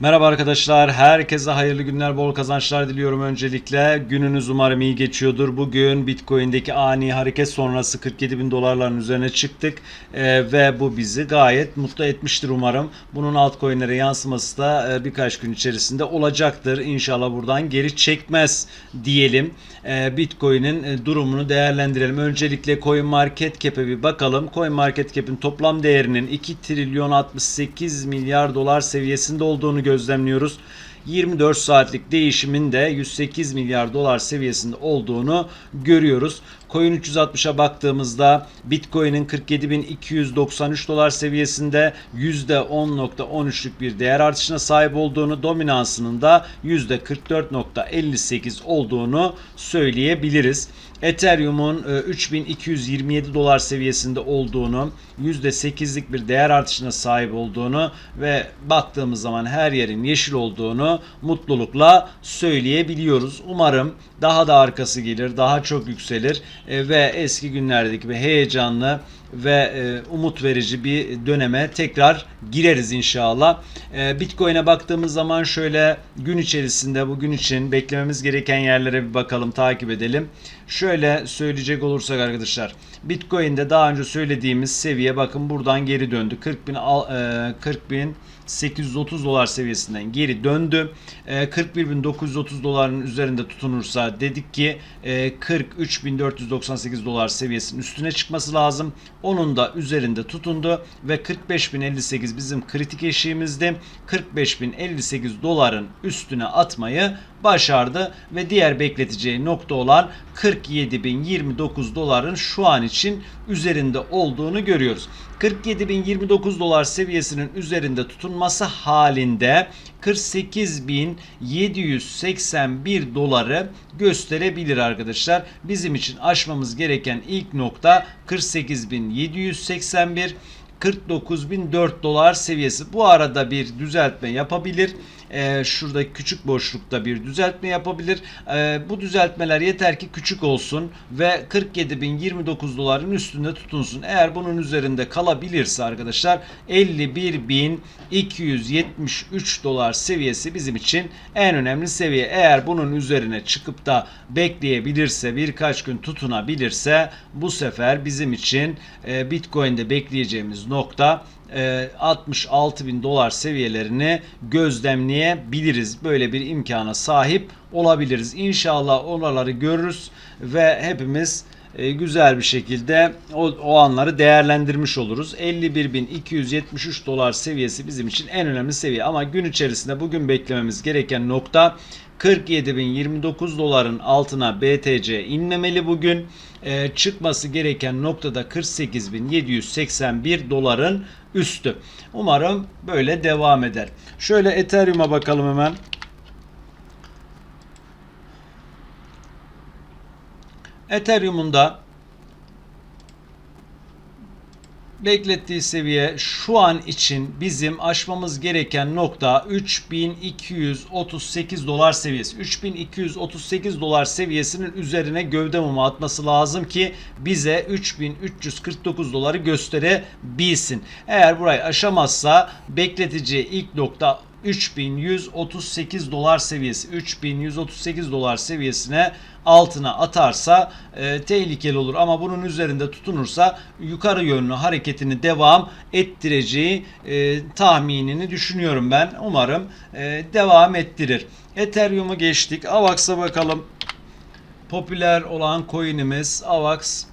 Merhaba arkadaşlar, herkese hayırlı günler, bol kazançlar diliyorum öncelikle. Gününüz umarım iyi geçiyordur. Bugün Bitcoin'deki ani hareket sonrası 47 bin dolarların üzerine çıktık Ee, ve bu bizi gayet mutlu etmiştir umarım. Bunun altcoin'lere yansıması da e, birkaç gün içerisinde olacaktır. İnşallah buradan geri çekmez diyelim. Ee, Bitcoin'in e, durumunu değerlendirelim. Öncelikle CoinMarketCap'e bir bakalım. CoinMarketCap'in toplam değerinin 2 trilyon 68 milyar dolar seviyesinde olduğunu gözlemliyoruz. 24 saatlik değişimin de 108 milyar dolar seviyesinde olduğunu görüyoruz. Coin 360'a baktığımızda Bitcoin'in 47.293 dolar seviyesinde %10.13'lük bir değer artışına sahip olduğunu, dominansının da %44.58 olduğunu söyleyebiliriz. Ethereum'un e, 3227 dolar seviyesinde olduğunu, %8'lik bir değer artışına sahip olduğunu ve baktığımız zaman her yerin yeşil olduğunu mutlulukla söyleyebiliyoruz. Umarım daha da arkası gelir, daha çok yükselir e, ve eski günlerdeki gibi heyecanlı ve e, umut verici bir döneme tekrar gireriz inşallah. E, Bitcoin'e baktığımız zaman şöyle gün içerisinde bugün için beklememiz gereken yerlere bir bakalım, takip edelim. Şöyle söyleyecek olursak arkadaşlar. Bitcoin'de daha önce söylediğimiz seviye bakın buradan geri döndü. 40 bin, al- e, 40 bin 830 dolar seviyesinden geri döndü. E, 41.930 doların üzerinde tutunursa dedik ki e, 43.498 dolar seviyesinin üstüne çıkması lazım. Onun da üzerinde tutundu ve 45.058 bizim kritik eşiğimizdi. 45.058 doların üstüne atmayı başardı ve diğer bekleteceği nokta olan 47.029 doların şu an için üzerinde olduğunu görüyoruz. 47.029 dolar seviyesinin üzerinde tutunması halinde 48.781 doları gösterebilir arkadaşlar. Bizim için aşmamız gereken ilk nokta 48.781 49.004 dolar seviyesi. Bu arada bir düzeltme yapabilir. Ee, şurada küçük boşlukta bir düzeltme yapabilir. Ee, bu düzeltmeler yeter ki küçük olsun ve 47.029 doların üstünde tutunsun. Eğer bunun üzerinde kalabilirse arkadaşlar 51.273 dolar seviyesi bizim için en önemli seviye. Eğer bunun üzerine çıkıp da bekleyebilirse birkaç gün tutunabilirse bu sefer bizim için e, Bitcoin'de bekleyeceğimiz nokta e, 66 bin dolar seviyelerini gözlemleyebiliriz. Böyle bir imkana sahip olabiliriz. İnşallah oraları görürüz ve hepimiz e, güzel bir şekilde o, o anları değerlendirmiş oluruz. 51.273 dolar seviyesi bizim için en önemli seviye ama gün içerisinde bugün beklememiz gereken nokta 47.029 doların altına BTC inmemeli bugün. Ee, çıkması gereken noktada 48.781 doların üstü. Umarım böyle devam eder. Şöyle Ethereum'a bakalım hemen. Ethereum'un da beklettiği seviye şu an için bizim aşmamız gereken nokta 3238 dolar seviyesi. 3238 dolar seviyesinin üzerine gövde mumu atması lazım ki bize 3349 doları gösterebilsin. Eğer burayı aşamazsa bekleteceği ilk nokta 3138 dolar seviyesi 3138 dolar seviyesine altına atarsa e, tehlikeli olur ama bunun üzerinde tutunursa yukarı yönlü hareketini devam ettireceği e, tahminini düşünüyorum ben. Umarım e, devam ettirir. Ethereum'u geçtik. Avax'a bakalım. Popüler olan coin'imiz Avax.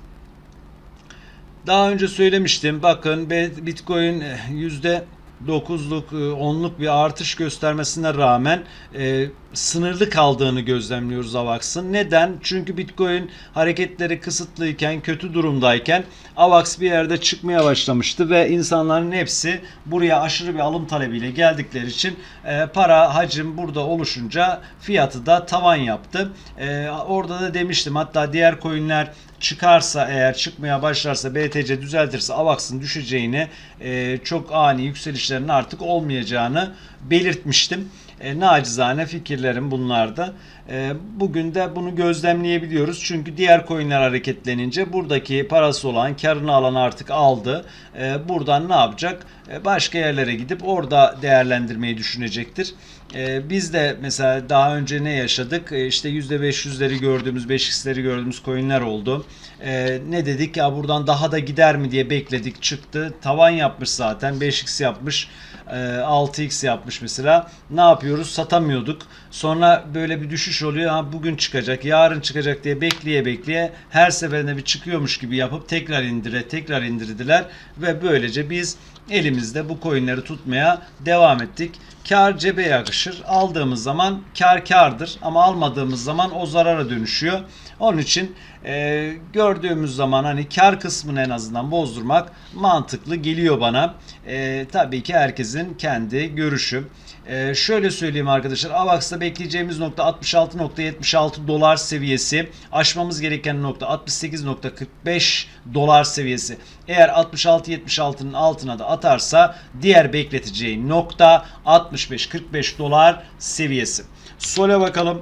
Daha önce söylemiştim. Bakın Bitcoin e, yüzde 9'luk 10'luk bir artış göstermesine rağmen e, sınırlı kaldığını gözlemliyoruz AVAX'ın. Neden? Çünkü Bitcoin hareketleri kısıtlıyken, kötü durumdayken AVAX bir yerde çıkmaya başlamıştı ve insanların hepsi buraya aşırı bir alım talebiyle geldikleri için e, para hacim burada oluşunca fiyatı da tavan yaptı. E, orada da demiştim hatta diğer coinler çıkarsa eğer çıkmaya başlarsa BTC düzeltirse AVAX'ın düşeceğini e, çok ani yükselişlerin artık olmayacağını belirtmiştim. E, nacizane fikirlerim bunlardı. E, bugün de bunu gözlemleyebiliyoruz. Çünkü diğer coinler hareketlenince buradaki parası olan, karını alan artık aldı. E, buradan ne yapacak? E, başka yerlere gidip orada değerlendirmeyi düşünecektir. E, biz de mesela daha önce ne yaşadık? E, işte %500'leri gördüğümüz, 5x'leri gördüğümüz coinler oldu. E, ne dedik ya buradan daha da gider mi diye bekledik çıktı. Tavan yapmış zaten 5x yapmış. e, 6x yapmış mesela. Ne yapıyoruz? Satamıyorduk. Sonra böyle bir düşüş oluyor. Ha bugün çıkacak, yarın çıkacak diye bekleye bekleye her seferinde bir çıkıyormuş gibi yapıp tekrar indire, tekrar indirdiler ve böylece biz elimizde bu coinleri tutmaya devam ettik. Kar cebe yakışır. Aldığımız zaman kar kardır ama almadığımız zaman o zarara dönüşüyor. Onun için e, gördüğümüz zaman hani kar kısmını en azından bozdurmak mantıklı geliyor bana. E, tabii ki herkesin kendi görüşü. E, şöyle söyleyeyim arkadaşlar. AVAX'ta bekleyeceğimiz nokta 66.76 dolar seviyesi. Aşmamız gereken nokta 68.45 dolar seviyesi. Eğer 66.76'nın altına da atarsa diğer bekleteceği nokta 65.45 dolar seviyesi. Sol'e bakalım.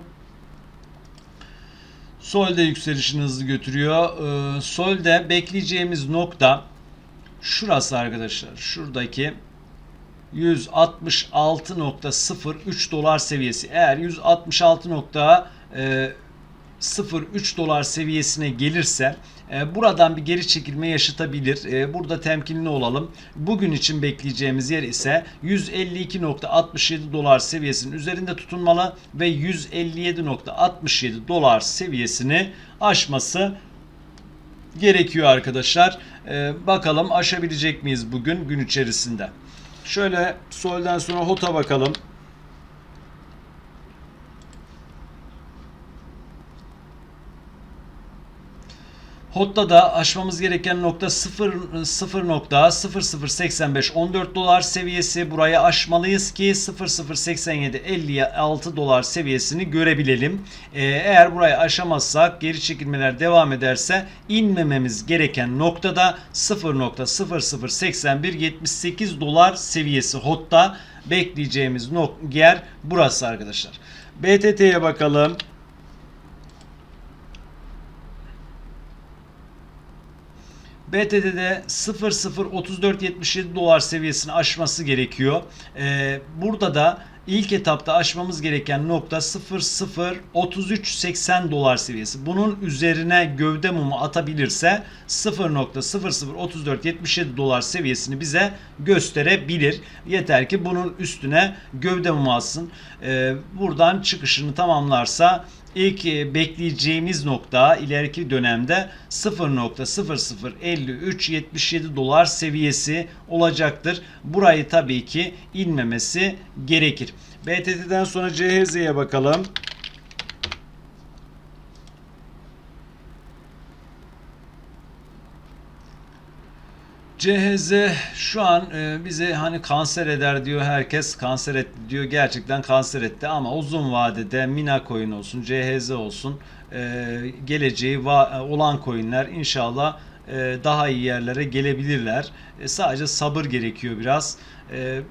Sol de yükselişini hızlı götürüyor. Ee, Sol'de bekleyeceğimiz nokta şurası arkadaşlar. Şuradaki 166.03 dolar seviyesi. Eğer 166.03 dolar seviyesine gelirse e, buradan bir geri çekilme yaşatabilir. E, Burada temkinli olalım. Bugün için bekleyeceğimiz yer ise 152.67 dolar seviyesinin üzerinde tutunmalı ve 157.67 dolar seviyesini aşması gerekiyor arkadaşlar. E, bakalım aşabilecek miyiz bugün gün içerisinde. Şöyle soldan sonra HOT'a bakalım. HOT'ta da aşmamız gereken nokta 0 0.0085 14 dolar seviyesi. Burayı aşmalıyız ki 0087 56 dolar seviyesini görebilelim. Ee, eğer burayı aşamazsak geri çekilmeler devam ederse inmememiz gereken noktada 0.0081 78 dolar seviyesi HOT'ta bekleyeceğimiz nok- yer burası arkadaşlar. BTT'ye bakalım. BTT'de 003477 dolar seviyesini aşması gerekiyor. Ee, burada da ilk etapta aşmamız gereken nokta 003380 dolar seviyesi. Bunun üzerine gövde mumu atabilirse 0.003477 dolar seviyesini bize gösterebilir. Yeter ki bunun üstüne gövde mumu atsın. Ee, buradan çıkışını tamamlarsa İlk e, bekleyeceğimiz nokta ileriki dönemde 0.005377 dolar seviyesi olacaktır. Burayı tabii ki inmemesi gerekir. BTT'den sonra CHZ'ye bakalım. CHZ şu an e, bizi hani kanser eder diyor herkes kanser etti diyor gerçekten kanser etti ama uzun vadede Mina coin olsun CHZ olsun e, geleceği va- olan coinler inşallah e, daha iyi yerlere gelebilirler. E, sadece sabır gerekiyor biraz. E,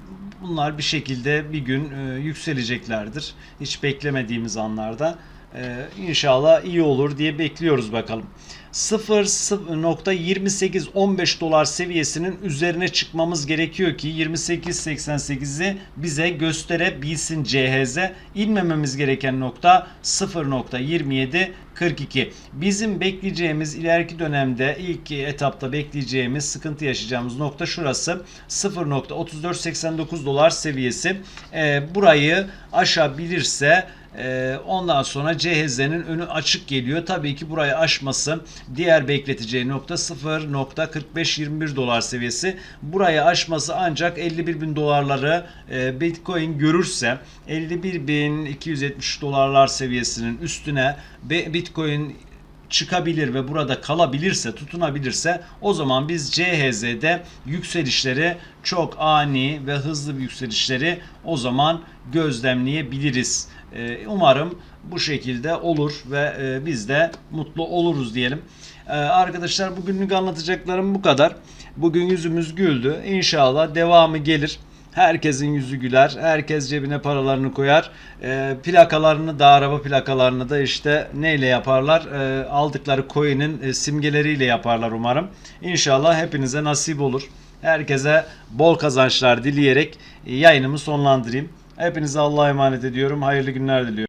bunlar bir şekilde bir gün e, yükseleceklerdir. Hiç beklemediğimiz anlarda. E, inşallah iyi olur diye bekliyoruz bakalım. 0.2815 dolar seviyesinin üzerine çıkmamız gerekiyor ki 28.88'i bize gösterebilsin CHZ. İnmememiz gereken nokta 0.2742. Bizim bekleyeceğimiz ileriki dönemde ilk etapta bekleyeceğimiz sıkıntı yaşayacağımız nokta şurası 0.3489 dolar seviyesi. Ee, burayı aşabilirse ee, ondan sonra CHZ'nin önü açık geliyor. Tabii ki burayı aşması diğer bekleteceği nokta 0.4521 dolar seviyesi. Burayı aşması ancak 51 bin dolarları e, Bitcoin görürse 51.270 dolarlar seviyesinin üstüne Bitcoin çıkabilir ve burada kalabilirse, tutunabilirse o zaman biz CHZ'de yükselişleri çok ani ve hızlı bir yükselişleri o zaman gözlemleyebiliriz. Ee, umarım bu şekilde olur ve e, biz de mutlu oluruz diyelim. Ee, arkadaşlar bugünlük anlatacaklarım bu kadar. Bugün yüzümüz güldü. İnşallah devamı gelir. Herkesin yüzü güler. Herkes cebine paralarını koyar. Ee, plakalarını da araba plakalarını da işte neyle yaparlar? Ee, aldıkları coin'in e, simgeleriyle yaparlar umarım. İnşallah hepinize nasip olur. Herkese bol kazançlar dileyerek e, yayınımı sonlandırayım. Hepinize Allah'a emanet ediyorum. Hayırlı günler diliyorum.